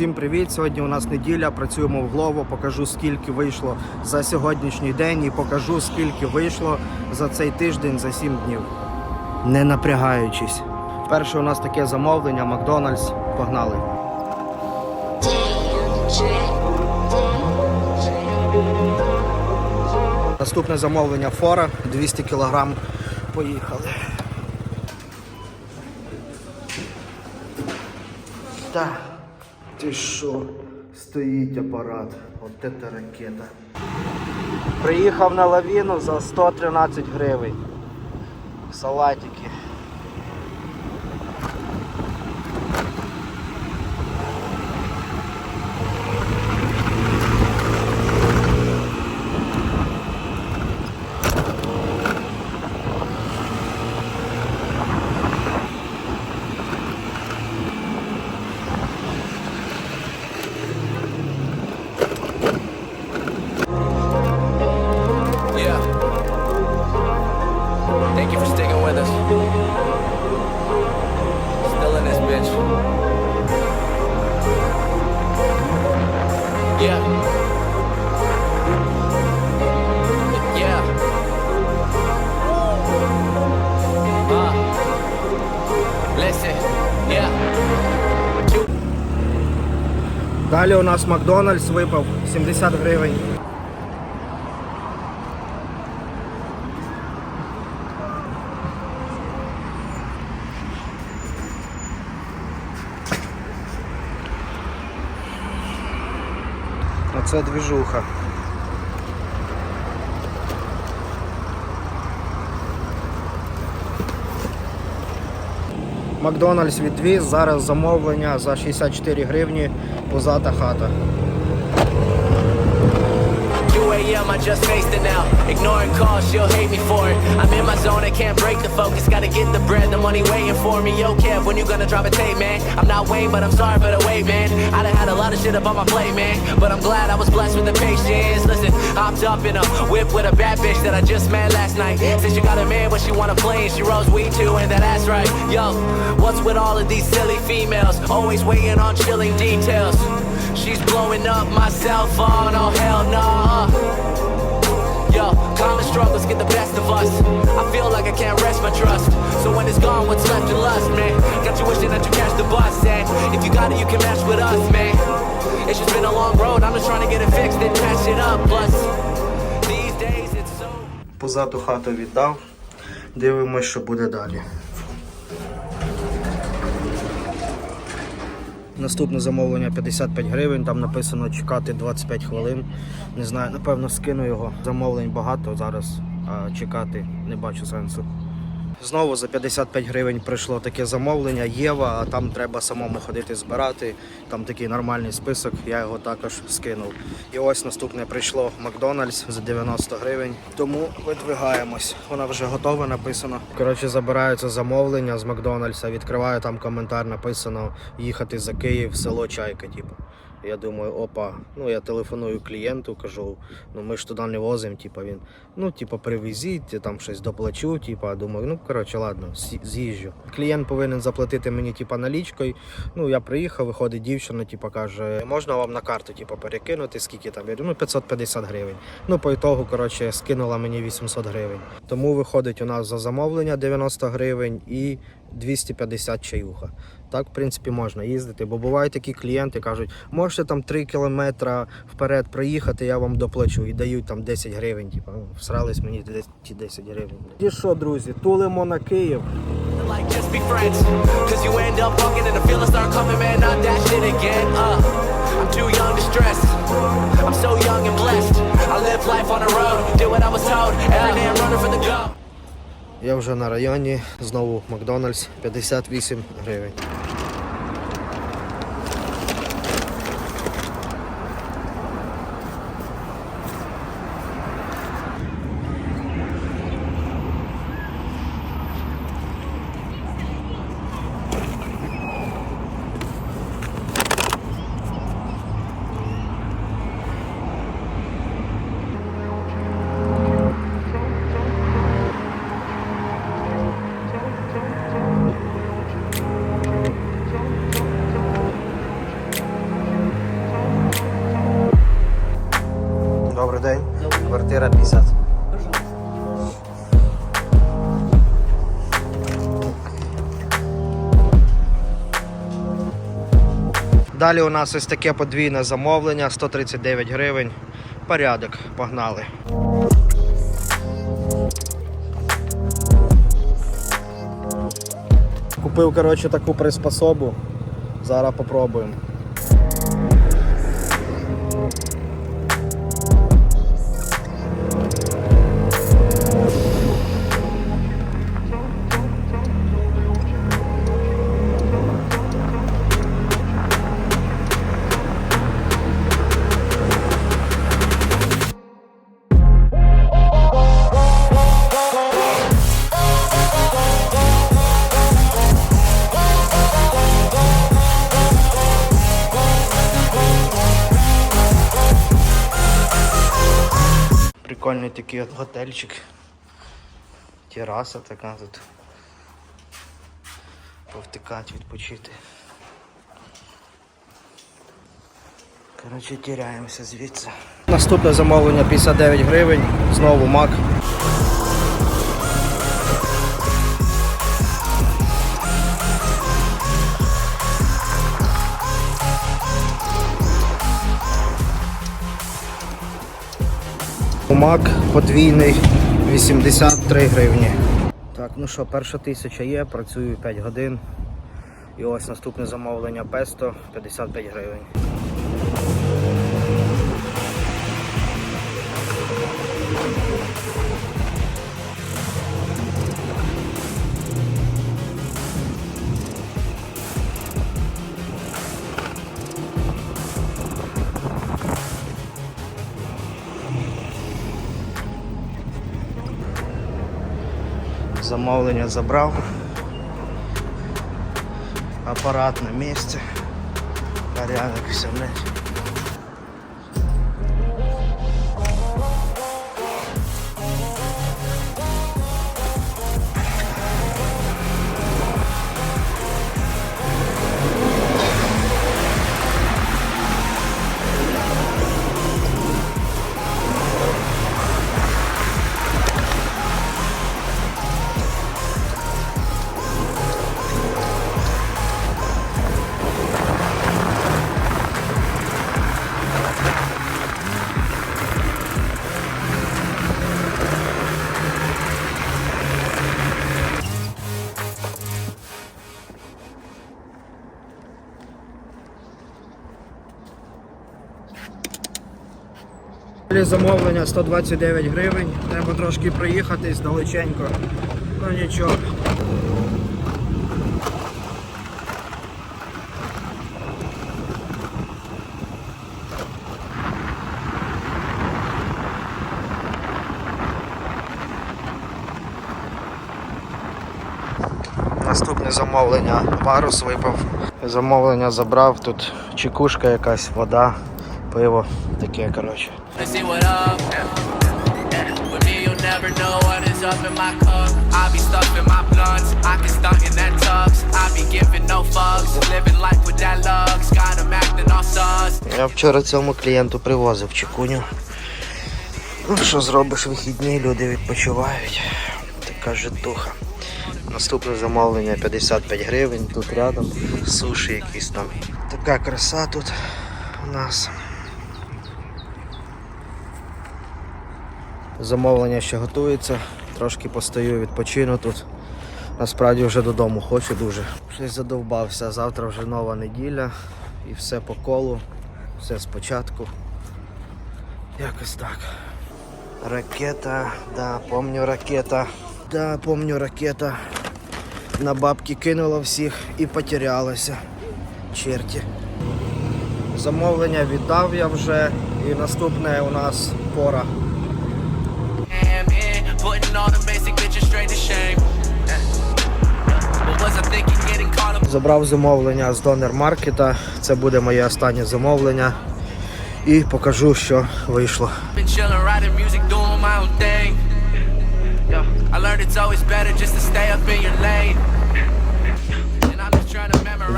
Всім привіт! Сьогодні у нас неділя, працюємо в Глово. Покажу скільки вийшло за сьогоднішній день і покажу скільки вийшло за цей тиждень за 7 днів. Не напрягаючись. Перше у нас таке замовлення Макдональдс. Погнали. Наступне замовлення фора 200 кг. Поїхали. Так. Ти що? Стоїть апарат. От це ракета. Приїхав на лавіну за 113 гривень. Салатики. Далі у нас Макдональдс випав. 70 гривень. Оце двіжуха. Макдональдс відвіз, зараз замовлення за 64 гривні позата хата. 2 a.m. I just faced it now. Ignoring calls, she'll hate me for it. I'm in my zone, I can't break the focus. Gotta get the bread, the money waiting for me. Yo, Kev, when you gonna drop a tape, man? I'm not Wayne, but I'm sorry for the wait, man. I done had a lot of shit up on my plate, man. But I'm glad I was blessed with the patience. Listen, hopped up in a whip with a bad bitch that I just met last night. Since she got a man, but she wanna play and she rolls weed too, and that ass right. Yo, what's with all of these silly females? Always waiting on chilling details. She's blowing up my cell phone, oh hell nah. Yo, common struggles get the best of us. I feel like I can't rest my trust. So when it's gone, what's left to lust, man? Got you wishing that you catch the bus, and if you got it, you can match with us, man. It's just been a long road. I'm just trying to get it fixed and patch it up. Plus, these days it's so. Позаду хату віддав. Дивимось, що буде далі. Наступне замовлення 55 гривень, там написано чекати 25 хвилин. Не знаю, напевно, скину його. Замовлень багато зараз, а чекати не бачу сенсу. Знову за 55 гривень прийшло таке замовлення Єва, а там треба самому ходити збирати. Там такий нормальний список, я його також скинув. І ось наступне прийшло Макдональдс за 90 гривень. Тому видвигаємось. Вона вже готова, написано. Коротше, забираються замовлення з Макдональдса, відкриваю там коментар, написано їхати за Київ, село Чайка, типу. Я думаю, опа, ну я телефоную клієнту, кажу, ну ми ж туди не возимо, типу він, ну, типу, привезіть, я там щось доплачу, типу, думаю, ну коротше, ладно, з'їжджу. Клієнт повинен заплатити мені, типу, налічкою. Ну, я приїхав, виходить дівчина, типу, каже, можна вам на карту, типу, перекинути, скільки там? Я говорю, ну 550 гривень. Ну, по ітогу, коротше, скинула мені 800 гривень. Тому виходить у нас за замовлення 90 гривень і 250 чаюха. Так, в принципі, можна їздити, бо бувають такі клієнти, кажуть, можете там 3 кілометри вперед проїхати, я вам доплачу і дають там 10 гривень. Типу, ну, всрались мені ті 10 гривень. І що, друзі, тулимо на Київ. like just be friends. Cause you end up 4,50. Далі у нас ось таке подвійне замовлення 139 гривень. Порядок, погнали. Купив, коротше, таку приспособу. Зараз попробуємо. Прикольний такий от готельчик. Тераса така тут. Повтикати, відпочити. Коротше, тіряємося звідси. Наступне замовлення 59 гривень, знову мак. Мак подвійний 83 гривні. Так, ну що, перша тисяча є, працюю 5 годин. І ось наступне замовлення Песто 55 гривень. Замовлення забрав. Апарат на місці. Порядок все блядь. Замовлення 129 гривень. Треба трошки проїхатись далеченько. Ну нічого. Наступне замовлення. Парус випав. Замовлення забрав. Тут чекушка якась, вода, пиво. Таке, коротше. Я вчора цьому клієнту привозив чекуню. Ну, що зробиш вихідні, люди відпочивають. Така житуха. Наступне замовлення 55 гривень, тут рядом суші якісь там. Така краса тут у нас. Замовлення ще готується, трошки постою, відпочину тут. Насправді вже додому хочу дуже. Щось задовбався. Завтра вже нова неділя і все по колу, все спочатку. Якось так. Ракета, да, помню ракета. Да, помню ракета. На бабки кинула всіх і потерялася. Черті. Замовлення віддав я вже і наступне у нас пора. Damn in, putting all the basic bitches straight to shame. Yeah. What was I thinking, getting caught up? Забрав замовлення з донор маркета. Це буде моє останнє замовлення. І покажу, що вийшло.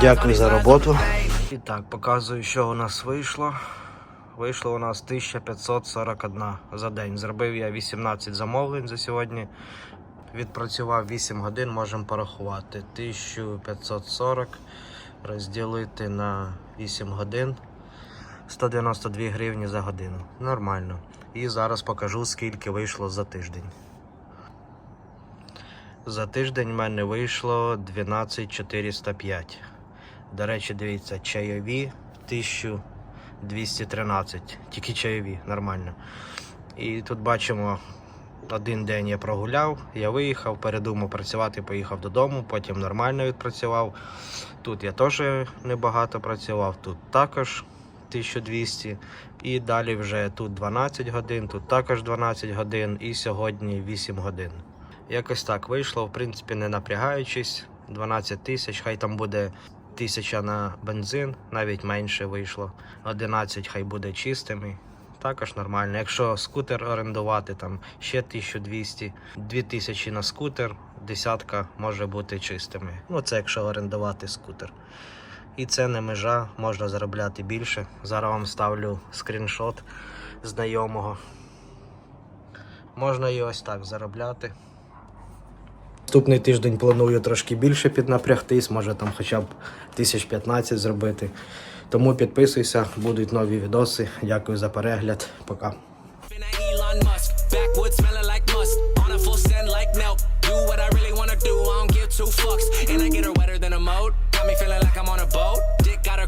Дякую за роботу. І так, показую, що у нас вийшло. Вийшло у нас 1541 за день. Зробив я 18 замовлень за сьогодні. Відпрацював 8 годин, можемо порахувати. 1540 розділити на 8 годин. 192 гривні за годину. Нормально. І зараз покажу, скільки вийшло за тиждень. За тиждень в мене вийшло 12405. До речі, дивіться, чайові 1213. Тільки чайові, нормально. І тут бачимо, один день я прогуляв, я виїхав, передумав працювати, поїхав додому, потім нормально відпрацював. Тут я теж небагато працював, тут також 1200. І далі вже тут 12 годин, тут також 12 годин, і сьогодні 8 годин. Якось так вийшло, в принципі, не напрягаючись. 12 тисяч, хай там буде тисяча на бензин, навіть менше вийшло. 11 хай буде чистими. Також нормально. Якщо скутер орендувати, там ще 1200, 2000 на скутер, десятка може бути чистими. Ну, це якщо орендувати скутер. І це не межа, можна заробляти більше. Зараз вам ставлю скріншот знайомого. Можна і ось так заробляти. Наступний тиждень планую трошки більше піднапрягтись, може там хоча б 1015 зробити. Тому підписуйся, будуть нові відоси. Дякую за перегляд. Пока. Got me feeling like I'm on a boat. Dick got.